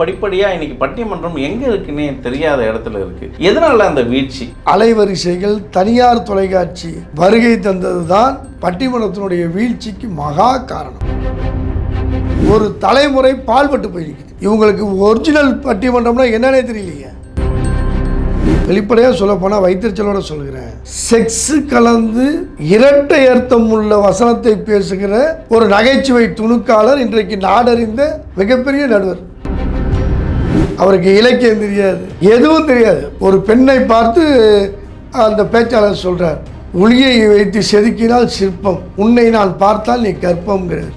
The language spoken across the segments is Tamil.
படிப்படியாக இன்னைக்கு பட்டிமன்றம் எங்கே இருக்குன்னே தெரியாத இடத்துல இருக்கு. எதனால அந்த வீழ்ச்சி? அலைவரிசைகள் தனியார் தொலைக்காட்சி வருகை தந்ததுதான் பட்டிமன்றத்தினுடைய வீழ்ச்சிக்கு மகா காரணம். ஒரு தலைமுறை பால்பட்டு போயிருக்குது. இவங்களுக்கு ஒரிஜினல் பட்டிமன்றம்னா என்னன்னே தெரியலையே. வெளிப்படையாக சொல்ல போனால் வைத்திருச்சலோட சொல்கிறேன் செக்ஸ் கலந்து இரட்டை அர்த்தம் உள்ள வசனத்தை பேசுகிற ஒரு நகைச்சுவை துணுக்காளர் இன்றைக்கு நாடறிந்த மிகப்பெரிய நடுவர். அவருக்கு இலக்கியம் தெரியாது எதுவும் தெரியாது. ஒரு பெண்ணை பார்த்து அந்த பேச்சாளர் சொல்றார் ஒளியை வைத்து செதுக்கினால் சிற்பம் உன்னை நான் பார்த்தால் நீ கற்பம்ங்கிறார்.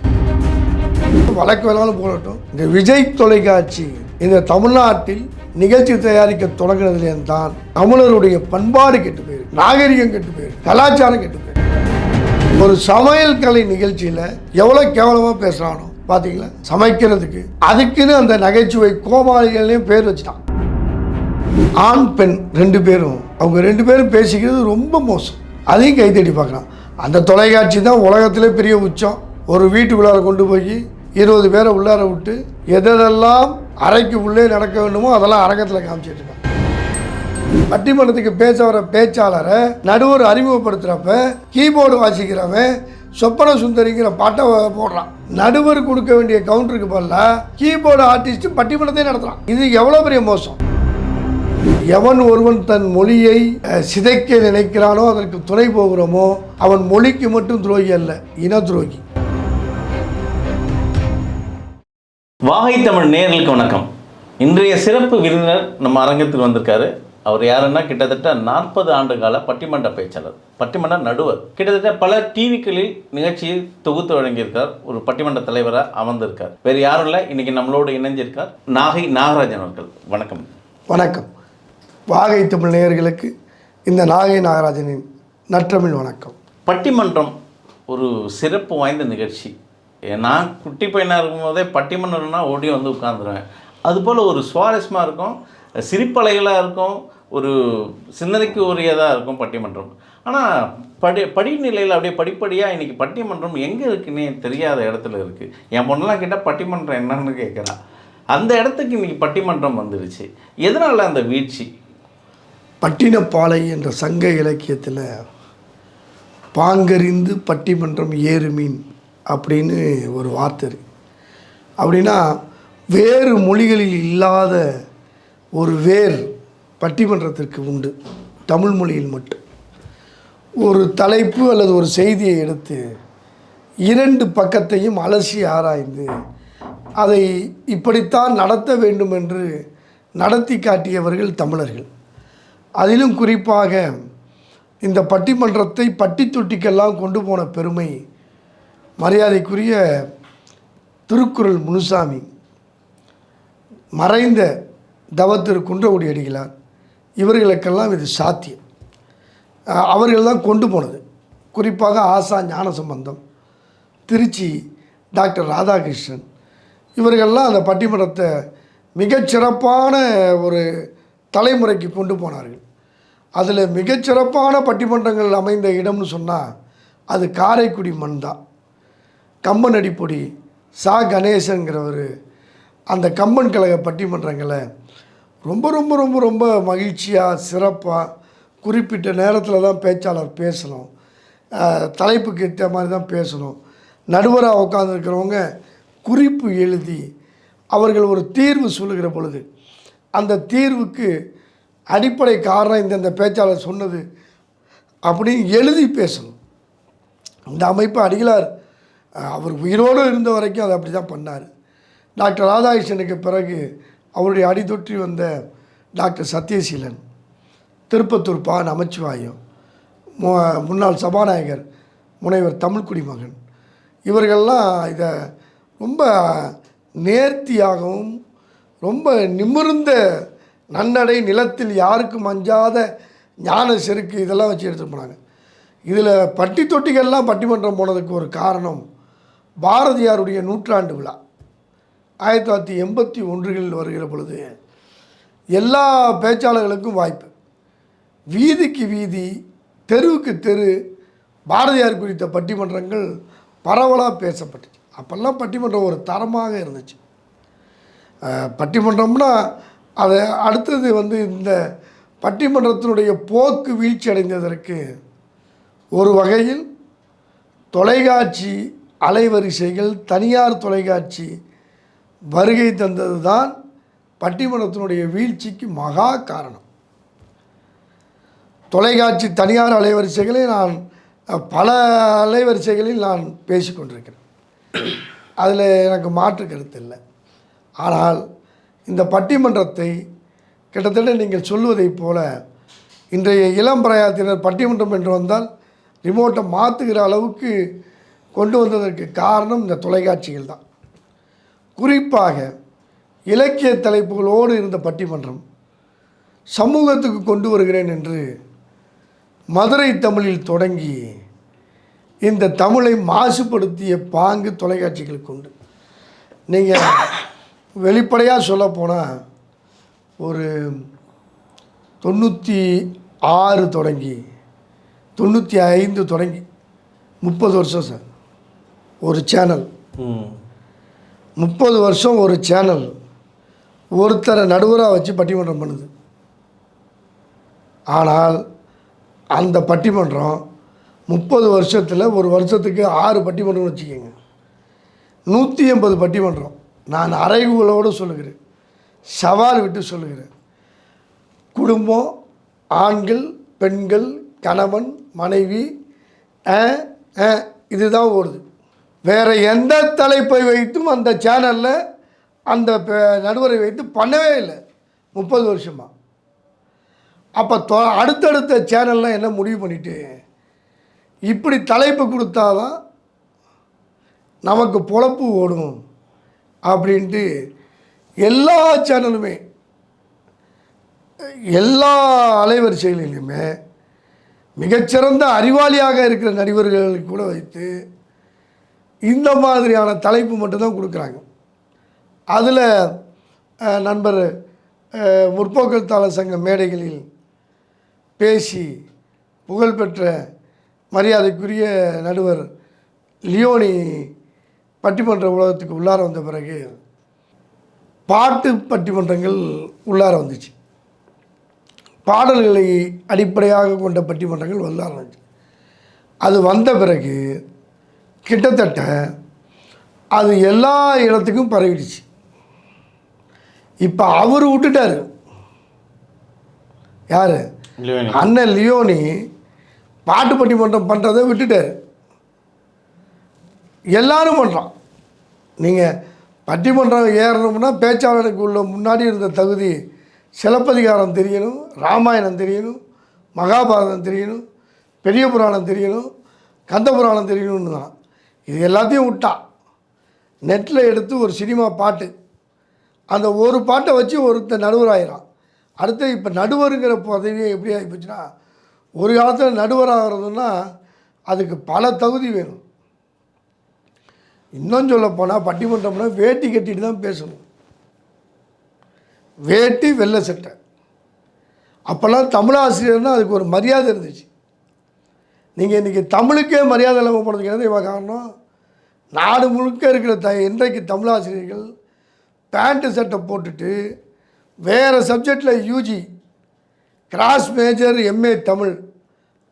வழக்கு வேணாலும் போடட்டும் இந்த விஜய் தொலைக்காட்சி இந்த தமிழ்நாட்டில் நிகழ்ச்சி தயாரிக்க தொடங்கினதுலேருந்து தான் தமிழருடைய பண்பாடு கெட்டு போயிருக்கு நாகரிகம் கெட்டு போயிருக்கு கலாச்சாரம் கெட்டு போயிருக்கு ஒரு சமையல் கலை நிகழ்ச்சியில் எவ்வளோ கேவலமாக பேசுகிறானோ பார்த்தீங்களா சமைக்கிறதுக்கு. அதுக்குன்னு அந்த நகைச்சுவை கோமாளிகள்லையும் பேர் வச்சுட்டான். ஆண் பெண் ரெண்டு பேரும். அவங்க ரெண்டு பேரும் பேசிக்கிறது ரொம்ப மோசம். அதையும் கைத்தடி பார்க்கலாம் அந்த தொலைக்காட்சி தான் உலகத்திலே பெரிய உச்சம். ஒரு வீட்டுக்குள்ளார கொண்டு போய் இருபது பேரை உள்ளார விட்டு எதெல்லாம் அறைக்கு உள்ளே நடக்க வேண்டுமோ அதெல்லாம் அரங்கத்தில் காமிச்சிட்டு இருக்காங்க பட்டிமன்றத்துக்கு பேச வர பேச்சாளரை நடுவர் அறிமுகப்படுத்துகிறப்ப கீபோர்டு வாசிக்கிறவன் சொப்பன சுந்தரிங்கிற பாட்டை போடுறான். நடுவர் கொடுக்க வேண்டிய கவுண்டருக்கு பதில கீபோர்டு ஆர்டிஸ்ட் பட்டிமன்றத்தை நடத்துகிறான் இது எவ்வளோ பெரிய மோசம்? எவன் ஒருவன் தன் மொழியை சிதைக்க நினைக்கிறானோ அதற்கு துணை போகிறோமோ அவன் மொழிக்கு மட்டும் துரோகி அல்ல இன துரோகி வாகை தமிழ் நேர்களுக்கு வணக்கம். இன்றைய சிறப்பு விருந்தினர் நம்ம அரங்கத்தில் வந்திருக்காரு. அவர் யாருன்னா கிட்டத்தட்ட நாற்பது ஆண்டு கால பட்டிமன்ற பேச்சாளர். பட்டிமன்ற நடுவர். கிட்டத்தட்ட பல டிவிக்களில் நிகழ்ச்சியை தொகுத்து வழங்கியிருக்கார். ஒரு பட்டிமன்ற தலைவராக அமர்ந்திருக்கார். வேறு யாரும் இல்லை. இன்னைக்கு நம்மளோடு இணைஞ்சிருக்கார் நாகை நாகராஜன் அவர்கள். வணக்கம். வணக்கம். வாகை தமிழ் நேயர்களுக்கு இந்த நாகை நாகராஜனின் நற்றமிழ் வணக்கம். பட்டிமன்றம் ஒரு சிறப்பு வாய்ந்த நிகழ்ச்சி. நான் குட்டி பையனாக இருக்கும்போதே பட்டிமன்றம்னா ஓடி வந்து உட்காந்துருவேன் அதுபோல் ஒரு சுவாரஸ்யமாக இருக்கும். சிரிப்பலைகளாக இருக்கும். ஒரு சிந்தனைக்கு உரியதாக இருக்கும் பட்டிமன்றம். ஆனால் படி படிநிலையில் அப்படியே படிப்படியாக இன்றைக்கி பட்டிமன்றம் எங்கே இருக்குன்னே தெரியாத இடத்துல இருக்குது என் பொண்ணெல்லாம் கேட்டால் பட்டிமன்றம் என்னன்னு கேட்குறான் அந்த இடத்துக்கு இன்றைக்கி பட்டிமன்றம் வந்துடுச்சு எதனால் அந்த வீழ்ச்சி? பட்டினப்பாலை என்ற சங்க இலக்கியத்தில் பாங்கறிந்து பட்டிமன்றம் ஏறுமீன் அப்படின்னு ஒரு வார்த்தை அப்படின்னா வேறு மொழிகளில் இல்லாத ஒரு வேர் பட்டிமன்றத்திற்கு உண்டு. தமிழ் மொழியில் மட்டும். ஒரு தலைப்பு அல்லது ஒரு செய்தியை எடுத்து இரண்டு பக்கத்தையும் அலசி ஆராய்ந்து அதை இப்படித்தான் நடத்த வேண்டும் என்று நடத்தி காட்டியவர்கள் தமிழர்கள். அதிலும் குறிப்பாக இந்த பட்டிமன்றத்தை பட்டி தொட்டிக்கெல்லாம் கொண்டு போன பெருமை மரியாதைக்குரிய திருக்குறள் முனுசாமி மறைந்த தவத்திரு குன்றகுடி அடிகளார். இவர்களுக்கெல்லாம் இது சாத்தியம். அவர்கள் தான் கொண்டு போனது. குறிப்பாக ஆசா ஞானசம்பந்தம் திருச்சி டாக்டர் ராதாகிருஷ்ணன் இவர்கள்லாம் அந்த பட்டிமன்றத்தை மிகச்சிறப்பான ஒரு தலைமுறைக்கு கொண்டு போனார்கள். அதில் மிகச்சிறப்பான பட்டிமன்றங்கள் அமைந்த இடம்னு சொன்னால் அது காரைக்குடி மண் தான். கம்பன் அடிப்பொடி சா கணேசங்கிறவர் அந்த கம்பன் கழக பட்டிமன்றங்களை ரொம்ப ரொம்ப ரொம்ப ரொம்ப மகிழ்ச்சியாக சிறப்பாக குறிப்பிட்ட நேரத்தில் தான் பேச்சாளர் பேசணும். தலைப்புக்கு ஏற்ற மாதிரி தான் பேசணும். நடுவராக உட்காந்துருக்கிறவங்க குறிப்பு எழுதி அவர்கள் ஒரு தீர்வு சொல்லுகிற பொழுது அந்த தீர்வுக்கு அடிப்படை காரணம் இந்தந்த பேச்சாளர் சொன்னது அப்படின்னு எழுதி பேசணும். இந்த அமைப்பு அடிகளார் அவர் உயிரோடு இருந்த வரைக்கும் அதை அப்படி தான் பண்ணார். டாக்டர் ராதாகிருஷ்ணனுக்கு பிறகு அவருடைய அடித்தொற்றி வந்த டாக்டர் சத்யசீலன் திருப்பத்தூர் பா நமச்சிவாயம் மு முன்னாள் சபாநாயகர் முனைவர் தமிழ்குடி மகன் இவர்கள்லாம் இதை ரொம்ப நேர்த்தியாகவும் ரொம்ப நிமிர்ந்த நன்னடை நிலத்தில் யாருக்கும் அஞ்சாத ஞான செருக்கு இதெல்லாம் வச்சு எடுத்துகிட்டு போனாங்க. இதில் பட்டி தொட்டிகள்லாம் பட்டிமன்றம் போனதுக்கு ஒரு காரணம் பாரதியாருடைய நூற்றாண்டு விழா. ஆயிரத்தி தொள்ளாயிரத்தி எண்பத்தி ஒன்றுகளில் வருகிற பொழுது எல்லா பேச்சாளர்களுக்கும் வாய்ப்பு. வீதிக்கு வீதி தெருவுக்கு தெரு பாரதியார் குறித்த பட்டிமன்றங்கள் பரவலாக பேசப்பட்டுச்சு. அப்போல்லாம் பட்டிமன்றம் ஒரு தரமாக இருந்துச்சு. பட்டிமன்றம்னா அதை அடுத்தது வந்து இந்த பட்டிமன்றத்தினுடைய போக்கு வீழ்ச்சி அடைந்ததற்கு ஒரு வகையில் தொலைக்காட்சி அலைவரிசைகள் தனியார் தொலைக்காட்சி வருகை தந்தது தான் பட்டிமன்றத்தினுடைய வீழ்ச்சிக்கு மகா காரணம். தொலைக்காட்சி தனியார் அலைவரிசைகளை நான் பல அலைவரிசைகளில் நான் பேசிக்கொண்டிருக்கிறேன். அதில் எனக்கு மாற்று கருத்து இல்லை. ஆனால் இந்த பட்டிமன்றத்தை கிட்டத்தட்ட நீங்கள் சொல்வதைப் போல இன்றைய இளம் பிரயாத்தினர் பட்டிமன்றம் என்று வந்தால் ரிமோட்டை மாற்றுகிற அளவுக்கு கொண்டு வந்ததற்கு காரணம் இந்த தொலைக்காட்சிகள் தான். குறிப்பாக இலக்கிய தலைப்புகளோடு இருந்த பட்டிமன்றம் சமூகத்துக்கு கொண்டு வருகிறேன் என்று மதுரை தமிழில் தொடங்கி இந்த தமிழை மாசுபடுத்திய பாங்கு தொலைக்காட்சிகளுக்கு உண்டு. நீங்கள் வெளிப்படையாக சொல்லப்போனால் ஒரு தொண்ணூற்றி ஆறு தொடங்கி தொண்ணூற்றி ஐந்து தொடங்கி முப்பது வருஷம் சார். ஒரு சேனல் ம். முப்பது வருஷம் ஒரு சேனல் ஒருத்தரை நடுவராக வச்சு பட்டிமன்றம் பண்ணுது. ஆனால் அந்த பட்டிமன்றம் முப்பது வருஷத்தில் ஒரு வருஷத்துக்கு ஆறு பட்டிமன்றம் வச்சுக்கோங்க. நூற்றி எண்பது பட்டிமன்றம். நான் அறைகூலோடு சொல்லுகிறேன். சவால் விட்டு சொல்லுகிறேன். குடும்பம் ஆண்கள் பெண்கள் கணவன் மனைவி இதுதான் ஓடுது. வேறு எந்த தலைப்பை வைத்தும் அந்த சேனலில் அந்த நடுவரை வைத்து பண்ணவே இல்லை. முப்பது வருஷமாக அப்போ தொ அடுத்தடுத்த சேனல்லாம் என்ன முடிவு பண்ணிவிட்டு இப்படி தலைப்பு கொடுத்தாதான் நமக்கு பொழப்பு ஓடும் அப்படின்ட்டு எல்லா சேனலுமே எல்லா அலைவரிசைகளிலுமே மிகச்சிறந்த அறிவாளியாக இருக்கிற நடிகர்களை கூட வைத்து இந்த மாதிரியான தலைப்பு மட்டும்தான் கொடுக்குறாங்க. அதில் நண்பர் முற்போக்கல் தாள சங்க மேடைகளில் பேசி புகழ்பெற்ற மரியாதைக்குரிய நடுவர் லியோனி பட்டிமன்ற உலகத்துக்கு உள்ளார வந்த பிறகு பாட்டு பட்டிமன்றங்கள் உள்ளார வந்துச்சு. பாடல்களை அடிப்படையாக கொண்ட பட்டிமன்றங்கள் உள்ளார வந்துச்சு. அது வந்த பிறகு கிட்டத்தட்ட அது எல்லா இடத்துக்கும் பரவிடுச்சு. இப்போ அவர் விட்டுட்டாரு. யார்? அண்ணன் லியோனி பாட்டு பட்டிமன்றம் பண்ணுறதை விட்டுட்டார். எல்லாரும் பண்ணுறான் நீங்கள் பட்டிமன்றம் ஏறணும்னா பேச்சாளருக்கு உள்ள முன்னாடி இருந்த தகுதி சிலப்பதிகாரம் தெரியணும் ராமாயணம் தெரியணும் மகாபாரதம் தெரியணும் பெரிய புராணம் தெரியணும் கந்த புராணம் தெரியணும்னு தான். இது எல்லாத்தையும் விட்டா. நெட்டில் எடுத்து ஒரு சினிமா பாட்டு. அந்த ஒரு பாட்டை வச்சு ஒருத்தர் நடுவராயிரான் அடுத்து இப்போ நடுவருங்கிற பதவியே எப்படி ஆகி போச்சுன்னா ஒரு காலத்தில் நடுவராகிறதுன்னா அதுக்கு பல தகுதி வேணும். இன்னும் சொல்ல போனால் பட்டிமன்றம்னா வேட்டி கட்டிட்டு தான் பேசணும். வேட்டி வெள்ளை சட்டை. அப்போல்லாம் தமிழாசிரியர்னால் அதுக்கு ஒரு மரியாதை இருந்துச்சு. நீங்கள் இன்றைக்கி தமிழுக்கே மரியாதை இல்லாமல் போனதுக்கு என்ன தெரியுமா காரணம்? நாடு முழுக்க இருக்கிற த இன்றைக்கு தமிழாசிரியர்கள் பேண்ட்டு சட்டை போட்டுட்டு வேறு சப்ஜெக்டில் UG cross major MA Tamil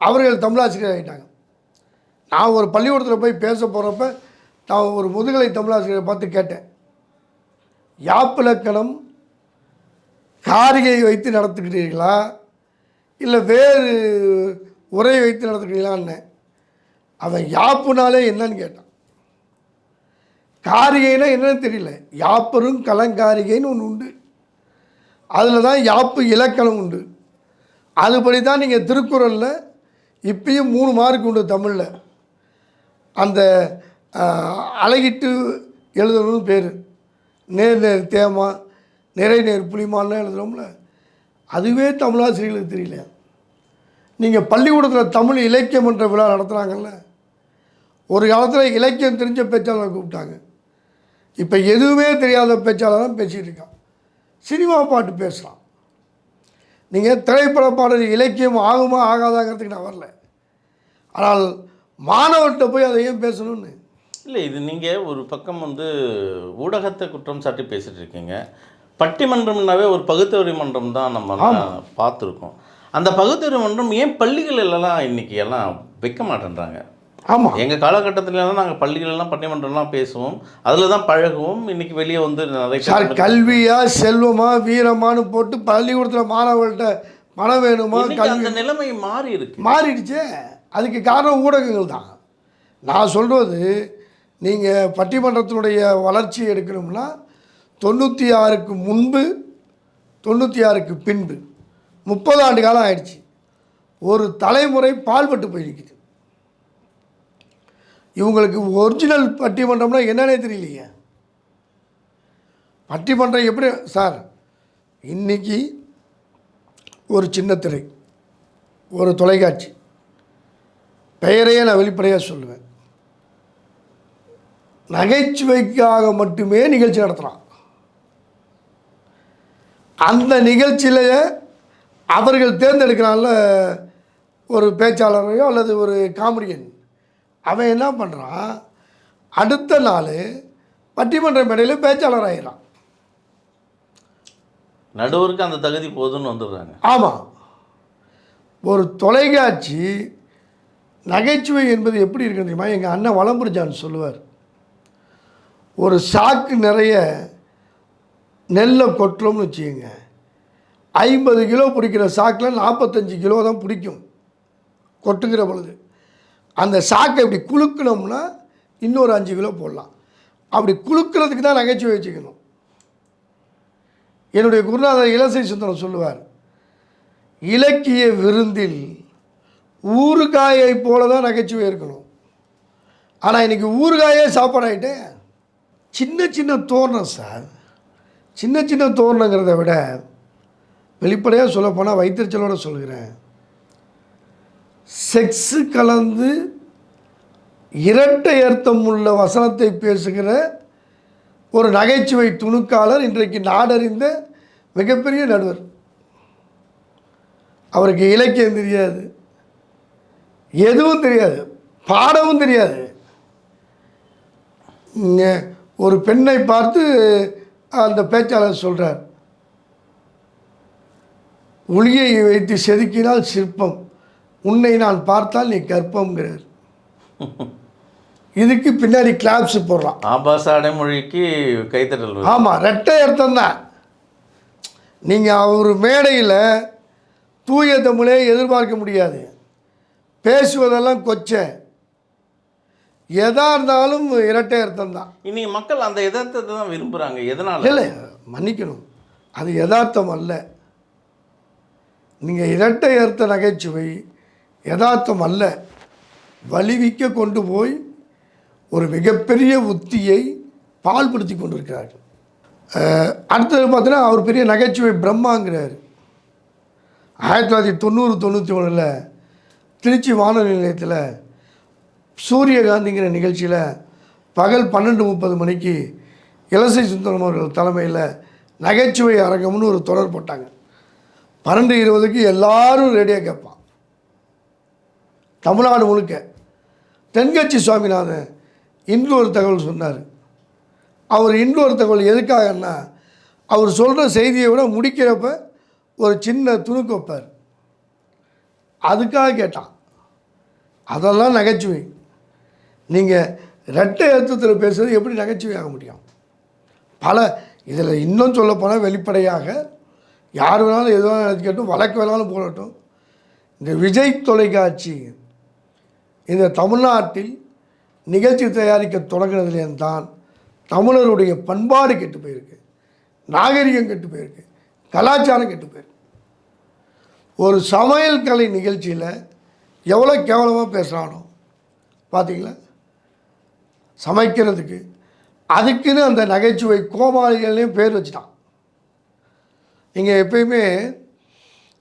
அவர்கள் தமிழாசிரியர் ஆகிட்டாங்க நான் ஒரு பள்ளிக்கூடத்தில் போய் பேச போகிறப்ப நான் ஒரு முதுகலை தமிழாசிரியரை பார்த்து கேட்டேன். யாப்பிலக்கணம் காரிகை வைத்து நடத்துகிறீர்களா? இல்லை வேறு உரை வைத்து நடத்துக்கிறீங்களான்னு அவன் யாப்புனாலே என்னன்னு கேட்டான். காரிகைனா என்னன்னு தெரியல. யாப்பரும் கலங்காரிகைன்னு ஒன்று உண்டு. அதில் தான் யாப்பு இலக்கணம் உண்டு. அதுபடி தான் நீங்கள் திருக்குறளில் இப்பயும் மூணு மார்க் உண்டு தமிழில். அந்த அழகிட்டு எழுதணும்னு பேர். நேர் நேர் தேமா நிறை நேர் புளிமான்லாம் எழுதுகிறோம்ல அதுவே தமிழாசிரியர்களுக்கு தெரியல நீங்கள் பள்ளிக்கூடத்தில் தமிழ் இலக்கியம் என்ற விழா நடத்துகிறாங்கல்ல ஒரு காலத்தில் இலக்கியம் தெரிஞ்ச பேச்சாளரை கூப்பிட்டாங்க. இப்போ எதுவுமே தெரியாத பேச்சாளர் தான் பேசிகிட்டு இருக்கான். சினிமா பாட்டு பேசுகிறான் நீங்கள் திரைப்பட பாடல் இலக்கியம் ஆகுமா ஆகாதாங்கிறதுக்கு நான் வரல. ஆனால் மாணவர்கிட்ட போய் அதை ஏன் பேசணும்னு? இல்லை இது நீங்கள் ஒரு பக்கம் வந்து ஊடகத்தை குற்றம் சாட்டி பேசிட்டு இருக்கீங்க. பட்டிமன்றம்னாவே ஒரு பகுத்தறிவு மன்றம் தான் நம்ம பார்த்துருக்கோம். அந்த பகுத்தறிவு மன்றம் ஏன் பள்ளிகள் எல்லாம் இன்னைக்கு எல்லாம் வைக்க மாட்டேன்றாங்க? ஆமாம் எங்கள் காலகட்டத்திலலாம் நாங்கள் பள்ளிகளெல்லாம் பட்டிமன்றம்லாம் பேசுவோம். அதில் தான் பழகுவோம். இன்னைக்கு வெளியே வந்து நிறைய சார் கல்வியா செல்வமா வீரமான்னு போட்டு பள்ளிக்கூடத்தில் மாணவர்கள்ட்ட பணம் வேணுமா அந்த நிலைமை மாறி இருக்கு. மாறிடுச்சே. அதுக்கு காரணம் ஊடகங்கள் தான். நான் சொல்கிறது நீங்கள் பட்டிமன்றத்தினுடைய வளர்ச்சி எடுக்கணும்னா தொண்ணூற்றி ஆறுக்கு முன்பு தொண்ணூற்றி ஆறுக்கு பின்பு முப்பது ஆண்டு காலம் ஆயிடுச்சு. ஒரு தலைமுறை பால்பட்டு போயிருக்குது. இவங்களுக்கு ஒரிஜினல் பட்டிமன்றம்னா என்னன்னே தெரியலையே. பட்டிமன்றம் எப்படி சார் இன்னைக்கு ஒரு சின்ன திரை ஒரு தொலைக்காட்சி. பெயரையே நான் வெளிப்படையாக சொல்லுவேன். நகைச்சுவைக்காக மட்டுமே நிகழ்ச்சி நடத்துகிறான் அந்த நிகழ்ச்சியிலேயே அவர்கள் தேர்ந்தெடுக்கிறான்ல ஒரு பேச்சாளரையோ அல்லது ஒரு காமெடியன். அவன் என்ன பண்ணுறான் அடுத்த நாள் பட்டிமன்ற மேடையில் பேச்சாளர் ஆயிடுறான் நடுவருக்கு அந்த தகுதி போதும்னு வந்துடுறாங்க. ஆமாம் ஒரு தொலைக்காட்சி நகைச்சுவை என்பது எப்படி இருக்கு தெரியுமா? எங்கள் அண்ணன் வளம்புரிஜான் சொல்லுவார். ஒரு சாக்கு நிறைய நெல்லை கொட்டுறோம்னு வச்சுக்கோங்க. ஐம்பது கிலோ பிடிக்கிற சாக்கில் நாற்பத்தஞ்சு கிலோ தான் பிடிக்கும். கொட்டுங்கிற பொழுது. அந்த சாக்கை இப்படி குலுக்கினோம்னா இன்னொரு அஞ்சு கிலோ போடலாம். அப்படி குலுக்கிறதுக்கு தான் நகைச்சுவை வச்சுக்கணும். என்னுடைய குருநாதர் இலசை சுந்தரம் சொல்லுவார் இலக்கிய விருந்தில் ஊறுகாயை போல தான் நகைச்சுவை இருக்கணும். ஆனால் இன்றைக்கி ஊறுகாயே சாப்பாடாயிட்டே சின்ன சின்ன தோரணம் சார். சின்ன சின்ன தோரணங்கிறத விட வெளிப்படையாக சொல்லப்போனால் வைத்தறிச்சலோட சொல்கிறேன் செக்ஸு கலந்து இரட்டை அர்த்தம் உள்ள வசனத்தை பேசுகிற ஒரு நகைச்சுவை துணுக்காளர் இன்றைக்கு நாடறிந்த மிகப்பெரிய நடுவர். அவருக்கு இலக்கியம் தெரியாது. எதுவும் தெரியாது. பாடவும் தெரியாது. ஒரு பெண்ணை பார்த்து அந்த பேச்சாளர் சொல்கிறார் ஒளியை வைத்து செதுக்கினால் சிற்பம். உன்னை நான் பார்த்தால் நீ கற்பம்ங்கிறார். இதுக்கு பின்னாடி கிளாப்ஸ் போடுறான். ஆபாச அடைமொழிக்கு கைத்தட்டல். ஆமாம் ரெட்டை அர்த்தம் தான். நீங்கள் அவர் மேடையில் தூய தமிழே எதிர்பார்க்க முடியாது. பேசுவதெல்லாம் கொச்சை. எதா இருந்தாலும் இரட்டை அர்த்தம் தான். இன்னைக்கு மக்கள் அந்த யதார்த்தத்தை தான் விரும்புறாங்க. எதனால? இல்லை மன்னிக்கணும். அது யதார்த்தம் அல்ல. நீங்கள் இரட்டை ஏற்ற நகைச்சுவை யதார்த்தம் அல்ல. வலிவிக்க கொண்டு போய் ஒரு மிகப்பெரிய உத்தியை பால்படுத்தி கொண்டிருக்கிறார்கள். அடுத்தது பார்த்தீங்கன்னா அவர் பெரிய நகைச்சுவை பிரம்மாங்கிறார். ஆயிரத்தி தொள்ளாயிரத்தி தொண்ணூறு தொண்ணூற்றி ஒன்றில் திருச்சி வானொலி நிலையத்தில் சூரியகாந்திங்கிற நிகழ்ச்சியில் பகல் பன்னெண்டு முப்பது மணிக்கு இலசை சுந்தரம் அவர்கள் தலைமையில் நகைச்சுவை அரங்கம்னு ஒரு தொடர் போட்டாங்க. பன்னெண்டு இருபதுக்கு எல்லாரும் ரேடியோ கேட்பான். தமிழ்நாடு முழுக்க. தென்கட்சி சுவாமிநாதன் இன்னொரு தகவல் சொன்னார். அவர் இன்னொரு தகவல் எதுக்காகன்னா அவர் சொல்கிற செய்தியை விட முடிக்கிறப்ப ஒரு சின்ன துணுக்கு வைப்பார். அதுக்காக கேட்டான். அதெல்லாம் நகைச்சுவை. நீங்கள் ரெட்டை அர்த்தத்தில் பேசுகிறது எப்படி நகைச்சுவை ஆக முடியும்? பல இதில் இன்னும் சொல்லப்போனால் வெளிப்படையாக யார் வேணாலும் எது வேணாலும் நினச்சிக்கட்டும் வழக்கு வேணாலும் போடட்டும். இந்த விஜய் தொலைக்காட்சி இந்த தமிழ்நாட்டில் நிகழ்ச்சி தயாரிக்க தொடங்கினதுலேருந்து தான் தமிழருடைய பண்பாடு கெட்டு போயிருக்கு. நாகரிகம் கெட்டு போயிருக்கு. கலாச்சாரம் கெட்டு போயிருக்கு. ஒரு சமையல் கலை நிகழ்ச்சியில் எவ்வளோ கேவலமாக பேசுகிறானோ பார்த்தீங்களா சமைக்கிறதுக்கு அதுக்குன்னு அந்த நகைச்சுவை கோமாளிகள்லையும் பேர் வச்சுட்டான். நீங்கள் எப்பயுமே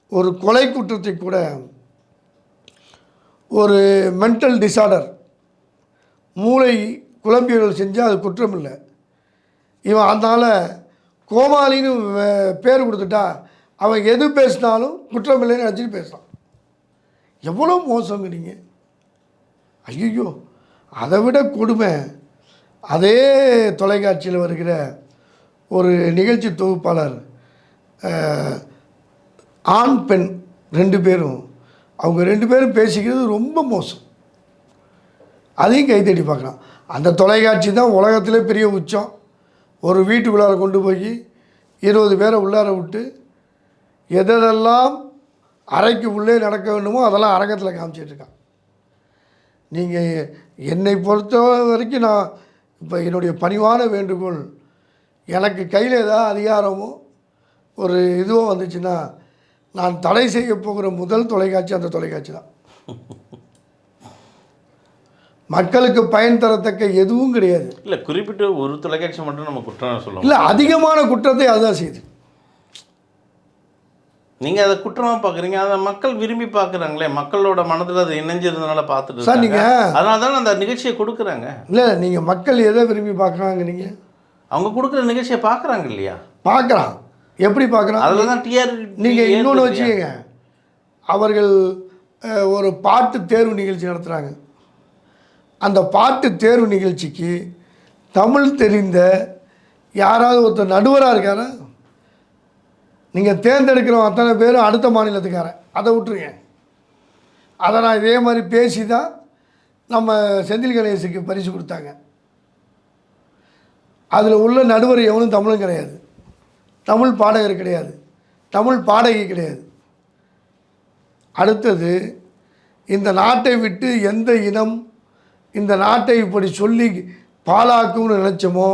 ஒரு கொலை குற்றத்தை கூட ஒரு மென்டல் டிசார்டர் மூளை குழம்பியவர்கள் செஞ்சால் அது குற்றம் இல்லை இவன் அதனால் கோமாளின்னு பேர் கொடுத்துட்டா அவன் எது பேசினாலும் குற்றம் இல்லைன்னு நினச்சிட்டு பேசுகிறான் எவ்வளோ மோசங்கிறீங்க ஐயோ அதை விட கொடுமை. அதே தொலைக்காட்சியில் வருகிற ஒரு நிகழ்ச்சி தொகுப்பாளர் ஆண் பெண் ரெண்டு பேரும் அவங்க ரெண்டு பேரும் பேசிக்கிறது ரொம்ப மோசம். அதையும் கைத்தடி பார்க்கலாம். அந்த தொலைக்காட்சி தான் உலகத்திலே பெரிய உச்சம். ஒரு வீட்டுக்குள்ளார கொண்டு போய் இருபது பேரை உள்ளார விட்டு எதெல்லாம் அறைக்கு உள்ளே நடக்க வேண்டுமோ அதெல்லாம் அரங்கத்தில் காமிச்சிட்டு இருக்கான். நீங்கள் என்னை பொறுத்த வரைக்கும் நான் இப்போ என்னுடைய பணிவான வேண்டுகோள் எனக்கு கையில் ஏதாவது அதிகாரமோ ஒரு இதுவோ வந்துச்சுன்னா நான் தடை செய்ய போகிற முதல் தொலைக்காட்சி அந்த தொலைக்காட்சி தான். மக்களுக்கு பயன் தரத்தக்க எதுவும் கிடையாது. இல்லை குறிப்பிட்டு ஒரு தொலைக்காட்சி மட்டும் நம்ம குற்றம் சொல்லுவோம் இல்லை அதிகமான குற்றத்தை அதுதான் செய்யுது. நீங்கள் அதை குற்றமாக பார்க்குறீங்க அதை மக்கள் விரும்பி பார்க்குறாங்களே மக்களோட மனதில் அது இணைஞ்சிருந்தனால பார்த்துட்டு சார், இருக்காங்க. நீங்க- அதனால தானே அந்த நிகழ்ச்சியை கொடுக்குறாங்க. இல்லை நீங்கள் மக்கள் எதை விரும்பி பார்க்குறாங்க நீங்கள் அவங்க கொடுக்குற நிகழ்ச்சியை பார்க்குறாங்க இல்லையா? பார்க்குறான் எப்படி பார்க்குறான் அதில் தான் டிஆர் நீங்கள் இன்னொன்று வச்சுக்கோங்க. அவர்கள் ஒரு பாட்டு தேர்வு நிகழ்ச்சி நடத்துகிறாங்க அந்த பாட்டு தேர்வு நிகழ்ச்சிக்கு தமிழ் தெரிந்த யாராவது ஒருத்தர் நடுவராக இருக்காரா? நீங்கள் தேர்ந்தெடுக்கிற அத்தனை பேரும் அடுத்த மாநிலத்துக்காரன். அதை விட்டுருங்க. அதை நான் இதே மாதிரி பேசி தான் நம்ம செந்தில் கணேசுக்கு பரிசு கொடுத்தாங்க. அதில் உள்ள நடுவர் எவனும் தமிழும் கிடையாது. தமிழ் பாடகர் கிடையாது. தமிழ் பாடகி கிடையாது. அடுத்தது இந்த நாட்டை விட்டு எந்த இனம் இந்த நாட்டை இப்படி சொல்லி பாழாக்கும்னு நினச்சோமோ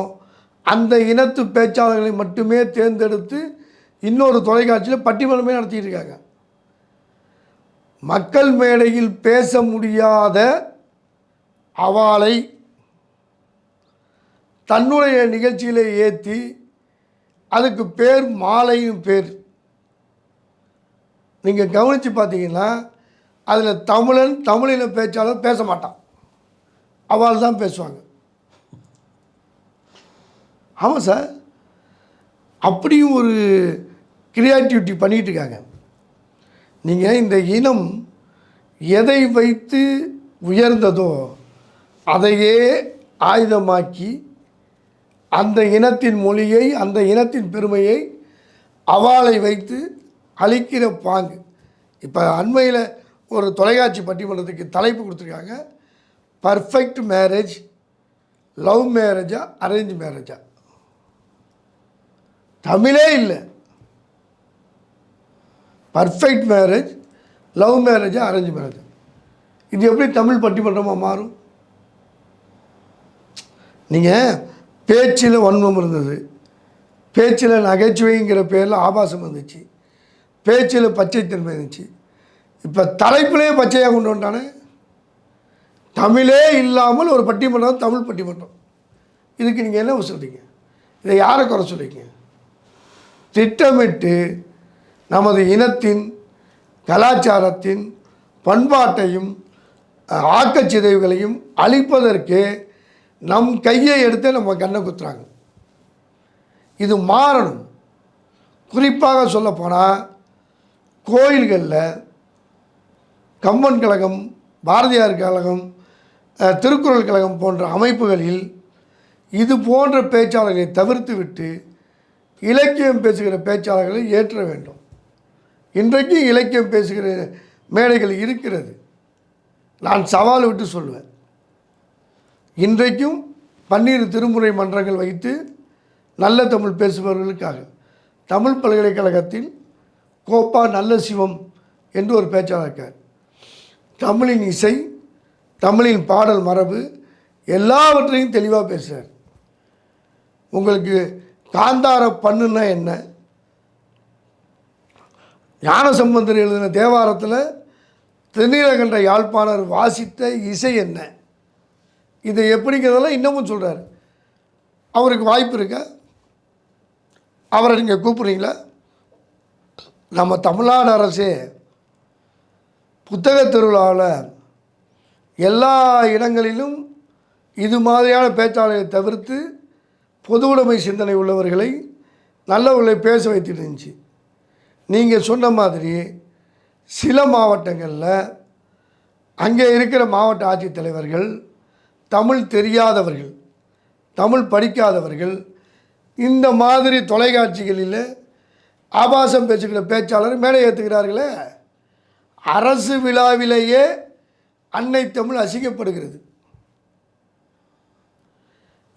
அந்த இனத்து பேச்சாளர்களை மட்டுமே தேர்ந்தெடுத்து இன்னொரு தொலைக்காட்சியில் பட்டிமன்றமே நடத்திட்டு இருக்காங்க. மக்கள் மேடையில் பேச முடியாத அவாளை தன்னுடைய நிகழ்ச்சியிலே ஏற்றி அதுக்கு பேர் மாலையும் பேர். நீங்கள் கவனித்து பார்த்தீங்கன்னா அதில் தமிழன் தமிழில் பேச்சாலும் பேச மாட்டான். அவள் தான் பேசுவாங்க. ஆமாம் சார். அப்படியும் ஒரு கிரியேட்டிவிட்டி பண்ணிகிட்டு இருக்காங்க. நீங்கள் இந்த இனம் எதை வைத்து உயர்ந்ததோ அதையே ஆயுதமாக்கி அந்த இனத்தின் மொழியை அந்த இனத்தின் பெருமையை அவாளை வைத்து அழிக்கிற பாங்கு. இப்போ அண்மையில் ஒரு தொலைக்காட்சி பட்டிமன்றத்துக்கு தலைப்பு கொடுத்துருக்காங்க பர்ஃபெக்ட் மேரேஜ் லவ் மேரேஜா அரேஞ்ச் மேரேஜா தமிழே இல்லை. பர்ஃபெக்ட் மேரேஜ் லவ் மேரேஜா அரேஞ்ச் மேரேஜ் இது எப்படி தமிழ் பட்டிமன்றமாக மாறும்? நீங்கள் பேச்சில் வன்மம் இருந்தது. பேச்சில் நகைச்சுவைங்கிற பேரில் ஆபாசம் இருந்துச்சு பேச்சில் பச்சைத்தன்மை இருந்துச்சு. இப்போ தலைப்பிலே பச்சையாக கொண்டு வந்தானே தமிழே இல்லாமல் ஒரு பட்டிமன்றம் தமிழ் பட்டிமன்றம். இதுக்கு நீங்கள் என்ன சொல்கிறீங்க இதை யாரை குறை சொல்கிறீங்க திட்டமிட்டு நமது இனத்தின் கலாச்சாரத்தின் பண்பாட்டையும் ஆக்கச்சிதைவுகளையும் அழிப்பதற்கு நம் கையை எடுத்து நம்ம கண்ணை குத்துறாங்க. இது மாறணும். குறிப்பாக சொல்லப்போனால் கோயில்களில் கம்பன் கழகம் பாரதியார் கழகம் திருக்குறள் கழகம் போன்ற அமைப்புகளில் இது போன்ற பேச்சாளர்களை தவிர்த்து விட்டு இலக்கியம் பேசுகிற பேச்சாளர்களை ஏற்ற வேண்டும். இன்றைக்கு இலக்கியம் பேசுகிற மேடைகள் இருக்கிறது. நான் சவால் விட்டு சொல்லுவேன். இன்றைக்கும் பன்னீர் திருமுறை மன்றங்கள் வைத்து நல்ல தமிழ் பேசுபவர்களுக்காக தமிழ் பல்கலைக்கழகத்தில் கோப்பா நல்ல சிவம் என்று ஒரு பேச்சாளர் இருக்கார். தமிழின் இசை தமிழின் பாடல் மரபு எல்லாவற்றையும் தெளிவாக பேசுகிறார் உங்களுக்கு காந்தார பண்ணுன்னா என்ன? ஞானசம்பந்தர் எழுதின தேவாரத்தில் திருநீலகண்ட யாழ்ப்பாணர் வாசித்த இசை என்ன? இதை எப்படிங்கிறதெல்லாம் இன்னமும் சொல்கிறார் அவருக்கு வாய்ப்பு இருக்கா? அவரை நீங்கள் கூப்பிட்றீங்களா? நம்ம தமிழ்நாடு அரசே புத்தக திருவிழாவில் எல்லா இடங்களிலும் இது மாதிரியான பேச்சாளரை தவிர்த்து பொது உடைமை சிந்தனை உள்ளவர்களை நல்லவர்களை பேச வைத்துட்டு இருந்துச்சு. நீங்கள் சொன்ன மாதிரி சில மாவட்டங்களில் அங்கே இருக்கிற மாவட்ட ஆட்சித்தலைவர்கள் தமிழ் தெரியாதவர்கள் தமிழ் படிக்காதவர்கள் இந்த மாதிரி தொலைக்காட்சிகளில் ஆபாசம் பேசுகிற பேச்சாளர் மேடை ஏற்றுகிறார்களே அரசு விழாவிலேயே அன்னை தமிழ் அசிங்கப்படுகிறது.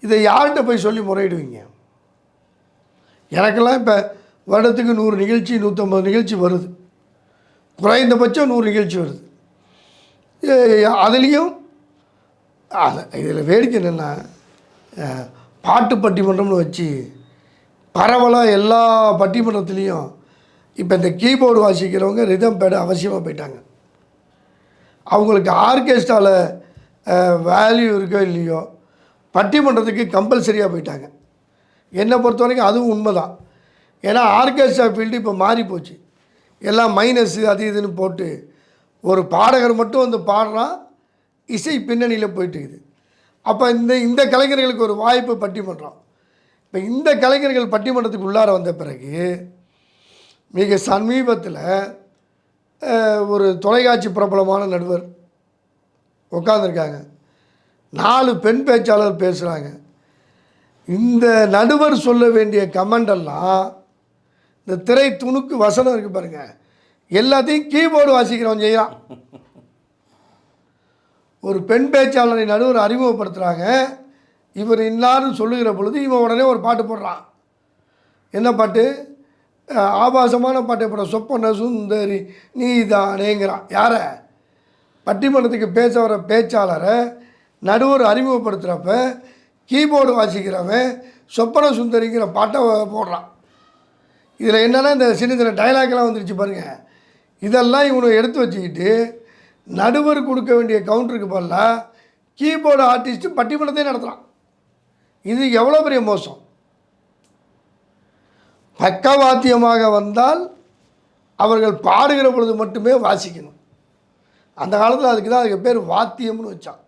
இதை யார்கிட்ட போய் சொல்லி முறையிடுவீங்க? எனக்கெல்லாம் இப்போ வருடத்துக்கு நூறு நிகழ்ச்சி நூற்றம்பது நிகழ்ச்சி வருது. குறைந்தபட்சம் நூறு நிகழ்ச்சி வருது. அதுலேயும் இதில் வேடிக்கை என்னென்னா பாட்டு பட்டிமன்றம்னு வச்சு பரவலாக எல்லா பட்டிமன்றத்துலேயும் இப்போ இந்த கீபோர்டு வாசிக்கிறவங்க ரிதம் பேடு அவசியமாக போயிட்டாங்க. அவங்களுக்கு ஆர்கெஸ்ட்ராவில் வேல்யூ இருக்கோ இல்லையோ பட்டிமன்றத்துக்கு கம்பல்சரியாக போயிட்டாங்க. என்னை பொறுத்த வரைக்கும் அதுவும் உண்மை தான் ஏன்னா ஆர்கெஸ்ட்ரா ஃபீல்டு இப்போ மாறி போச்சு. எல்லாம் மைனஸ் அது இதுன்னு போட்டு ஒரு பாடகர் மட்டும் வந்து பாடுறான் இசை பின்னணியில் போயிட்டு இருக்குது அப்போ இந்த இந்த கலைஞர்களுக்கு ஒரு வாய்ப்பு பட்டிமன்றம். இப்போ இந்த கலைஞர்கள் பட்டிமன்றத்துக்கு உள்ளார வந்த பிறகு மிக சமீபத்தில் ஒரு தொலைக்காட்சி பிரபலமான நடுவர் உட்காந்துருக்காங்க நாலு பெண் பேச்சாளர் பேசுகிறாங்க இந்த நடுவர் சொல்ல வேண்டிய கமெண்ட் எல்லாம் இந்த திரை துணுக்கு வசனம் இருக்கு பாருங்கள் எல்லாத்தையும் கீபோர்டு வாசிக்கிறவன் செய்கிறான் ஒரு பெண் பேச்சாளரை நடுவர் அறிமுகப்படுத்துகிறாங்க இவர் இன்னாரும் சொல்லுகிற பொழுது இவன் உடனே ஒரு பாட்டு போடுறான். என்ன பாட்டு? ஆபாசமான பாட்டு போட சொப்பன சுந்தரி நீ தானேங்கிறான் யாரை? பட்டிமன்றத்துக்கு பேச வர பேச்சாளரை நடுவர் அறிமுகப்படுத்துகிறப்ப கீபோர்டு வாசிக்கிறவன் சொப்பன சுந்தரிங்கிற பாட்டை போடுறான். இதில் என்னென்னா இந்த சின்ன சின்ன டைலாக்லாம் வந்துருச்சு பாருங்கள் இதெல்லாம் இவனை எடுத்து வச்சுக்கிட்டு நடுவர் கொடுக்க வேண்டிய கவுண்டருக்கு பதிலாக கீபோர்டு ஆர்டிஸ்ட்டு பட்டிமன்றத்தையும் நடத்துகிறான் இது எவ்வளோ பெரிய மோசம்? பக்கவாத்தியமாக வந்தால் அவர்கள் பாடுகிற பொழுது மட்டுமே வாசிக்கணும். அந்த காலத்தில் அதுக்கு தான் அதுக்கு பேர் வாத்தியம்னு வச்சான்.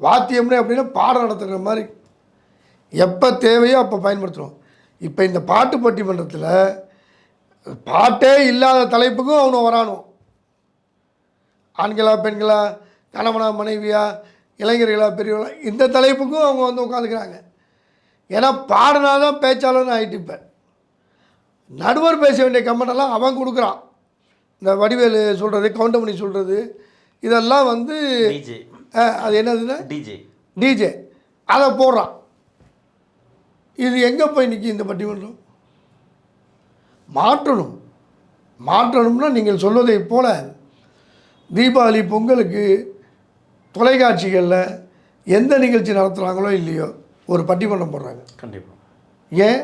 வாத்தியம்னு அப்படின்னா பாடம் நடத்துகிற மாதிரி. எப்போ தேவையோ அப்போ பயன்படுத்துகிறோம் இப்போ இந்த பாட்டு பட்டிமன்றத்தில் பாட்டே இல்லாத தலைப்புக்கும் அவனை வரானும் ஆண்களா பெண்களா கணவனா மனைவியா இளைஞர்களா பெரியவங்களா இந்த தலைப்புக்கும் அவங்க வந்து உட்காந்துக்கிறாங்க. ஏன்னா பாடினா தான் பேச்சாளர்னு ஆகிட்டு இப்போ. நடுவர் பேச வேண்டிய கமெண்டெல்லாம் அவன் கொடுக்குறான். இந்த வடிவேலு சொல்கிறது கவுண்டமணி சொல்கிறது இதெல்லாம் வந்து அது என்னதுன்னா? டிஜே டிஜே அதை போடுறான். இது எங்கே போய் நிற்கி இந்த பட்டிமன்றம்? மாற்றணும். மாற்றணும்னா நீங்கள் சொல்வதைப் போல தீபாவளி பொங்கலுக்கு தொலைக்காட்சிகளில் எந்த நிகழ்ச்சி நடத்துகிறாங்களோ இல்லையோ ஒரு பட்டிமன்றம் போடுறாங்க. கண்டிப்பாக ஏன்?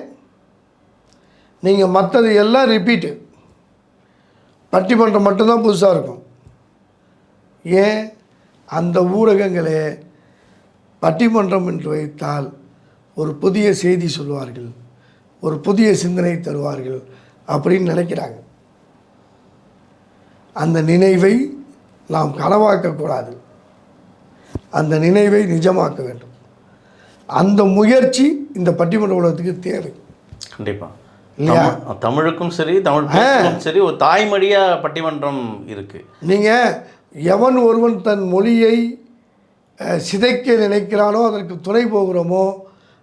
நீங்கள் மற்றது எல்லாம் ரிப்பீட்டு பட்டிமன்றம் மட்டும்தான் புதுசாக இருக்கும். ஏன்? அந்த ஊடகங்களே பட்டிமன்றம் என்று வைத்தால் ஒரு புதிய செய்தி சொல்வார்கள் ஒரு புதிய சிந்தனை தருவார்கள் அப்படின்னு நினைக்கிறாங்க. அந்த நினைவை நாம் கனவாக்கக்கூடாது அந்த நினைவை நிஜமாக்க வேண்டும். அந்த முயற்சி இந்த பட்டிமன்ற உலகத்துக்கு தேவை. கண்டிப்பாக இல்லையா? தமிழ் தமிழுக்கும் சரி தமிழ் சரி ஒரு தாய்மொழியாக பட்டிமன்றம் இருக்குது நீங்கள் எவன் ஒருவன் தன் மொழியை சிதைக்க நினைக்கிறானோ அதற்கு துணை போகிறோமோ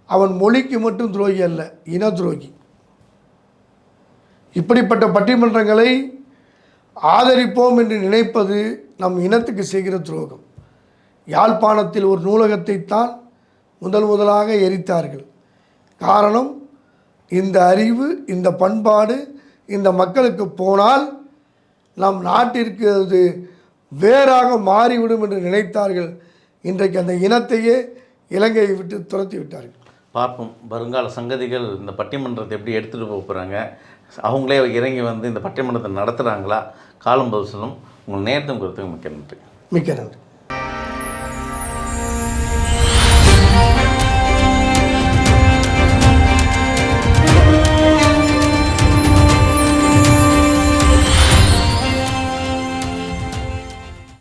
அவன் மொழிக்கு மட்டும் துரோகி அல்ல இன துரோகி. இப்படிப்பட்ட பட்டிமன்றங்களை ஆதரிப்போம் என்று நினைப்பது நம் இனத்துக்கு செய்கிற துரோகம். யாழ்ப்பாணத்தில் ஒரு நூலகத்தைத்தான் முதல் முதலாக எரித்தார்கள். காரணம் இந்த அறிவு இந்த பண்பாடு இந்த மக்களுக்கு போனால் நம் நாட்டிற்கு அது வேறாக மாறிவிடும் என்று நினைத்தார்கள். இன்றைக்கு அந்த இனத்தையே இலங்கையை விட்டு துரத்தி விட்டார்கள். பார்ப்போம். வருங்கால சங்கதிகள் இந்த பட்டிமன்றத்தை எப்படி எடுத்துகிட்டு போக போகிறாங்க அவங்களே இறங்கி வந்து இந்த பட்டிமன்றத்தை நடத்துகிறாங்களா காலம் பதில் உங்கள் நேரத்தும் கொடுத்து மிக்க நன்றி. மிக்க நன்றி.